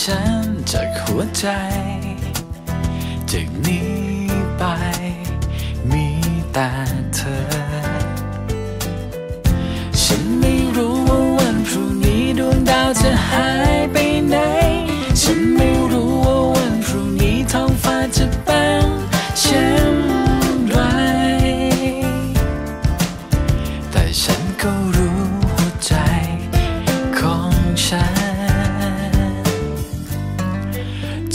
ฉันจากหัวใจ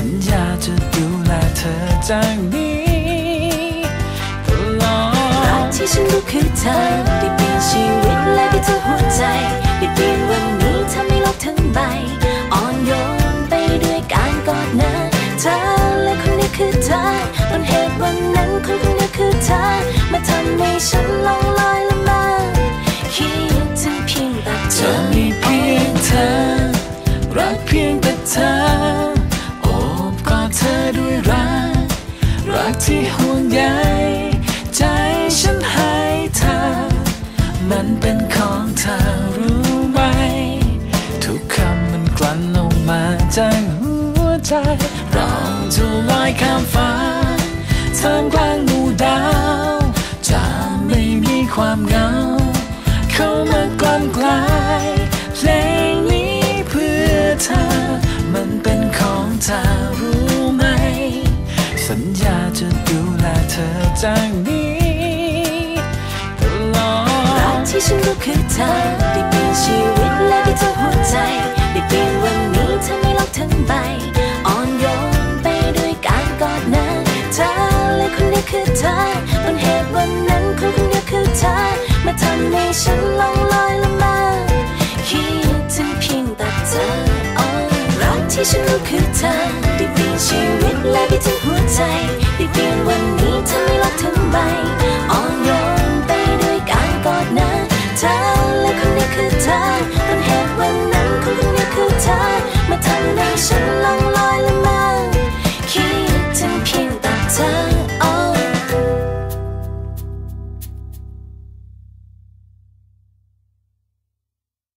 สัญญาจะดูแลเธอจากนี้ตลอรักดที่ฉันรู้คือเธอได้เปลี่ยนชีวิตและได้ทั้งหัวใจ ใยใจฉันให้เธอ มันเป็นของเธอรู้ไหม ทุกคำมันกลั่นออกมาจากหัวใจ เราจะลอยข้ามฟ้าท่ามกลางหมู่ดาว จะไม่มีความเหงา เข้ามากลั่นกลา ธอจากนี้ตลอดรักที่ฉันรู้คือเธอได้เปลี่ยนชีวิตและได้ทั้งหัวใจได้เปลี่ยนวันนี้ทำให้โลกทั้งใบอ่อนโยนไปด้วยการกอดนะเธอและคนนี้คือเธอต้นเหตุวันนั้นคนคนนี้คือเธอมาทำให้ฉันลองลอยละมาคิดถึงเพียงแต่เธอรักที่ฉันรู้คือเธอได้เปลี่ยนชีวิตและได้ทั้งหัวใจได้เปลี่ยน 神龙。